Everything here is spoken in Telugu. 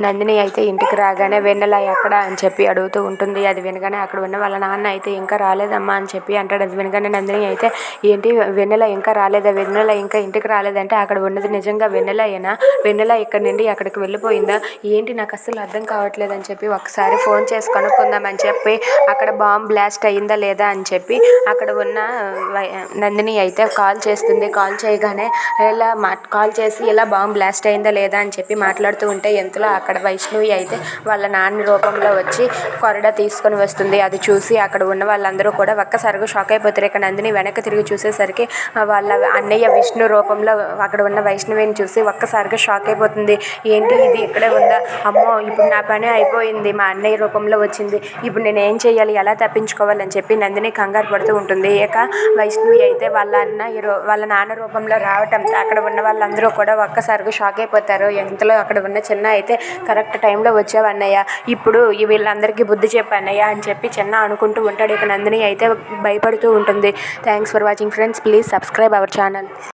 నందిని అయితే ఇంటికి రాగానే వెన్నెల ఎక్కడ? అని చెప్పి అడుగుతూ ఉంటుంది. అది వినగానే అక్కడ ఉన్న వాళ్ళ నాన్న అయితే ఇంకా రాలేదమ్మా అని చెప్పి అంటాడు. అది వినగానే నందిని అయితే ఏంటి వెన్నెల ఇంకా రాలేదా? వెన్నెల ఇంకా ఇంటికి రాలేదంటే అక్కడ ఉన్నది నిజంగా వెన్నెలయేనా? వెన్నెల ఇక్కడ నుండి అక్కడికి వెళ్ళిపోయిందా? ఏంటి నాకు అస్సలు అర్థం కావట్లేదు అని చెప్పి ఒకసారి ఫోన్ చేసి కనుక్కుందామని చెప్పి అక్కడ బాంబ్ బ్లాస్ట్ అయ్యిందా లేదా? అని చెప్పి అక్కడ ఉన్న వై- నందిని అయితే కాల్ చేస్తుంది. కాల్ చేయగానే ఇలా మా కాల్ చేసి ఇలా బాంబ్ బ్లాస్ట్ అయిందా లేదా? అని చెప్పి మాట్లాడుతూ ఉంటే ఎంతలో అక్కడ వైష్ణవి అయితే వాళ్ళ నాన్న రూపంలో వచ్చి కొరడా తీసుకొని వస్తుంది. అది చూసి అక్కడ ఉన్న వాళ్ళందరూ కూడా ఒక్కసారిగా షాక్ అయిపోతారు. ఇక నందిని వెనక్కి తిరిగి చూసేసరికి వాళ్ళ అన్నయ్య విష్ణు రూపంలో అక్కడ ఉన్న వైష్ణవిని చూసి ఒక్కసారిగా షాక్ అయిపోతుంది. ఏంటి ఇది ఇక్కడే ఉందా? అమ్మో ఇప్పుడు నా పని అయిపోయింది. మా అన్నయ్య రూపంలో వచ్చింది. ఇప్పుడు నేను ఏం చేయాలి? ఎలా తప్పించుకోవాలని చెప్పి నందిని కంగారు పడుతూ ఉంటుంది. ఇక వైష్ణవి అయితే వాళ్ళ అన్న ఈ వాళ్ళ నాన్న రూపంలో రావటంతో అక్కడ ఉన్న వాళ్ళందరూ కూడా ఒక్కసారిగా షాక్ అయిపోతారు. ఎంతలో అక్కడ ఉన్న చిన్న అయితే కరెక్ట్ టైంలో వచ్చావన్నయ్య ఇప్పుడు ఈ వీళ్ళందరికీ బుద్ధి చెప్పన్నయ్య అని చెప్పి చిన్న అనుకుంటూ ఉంటాడు. ఇక నందిని అయితే భయపడుతూ ఉంటుంది. Thanks for watching friends please subscribe our channel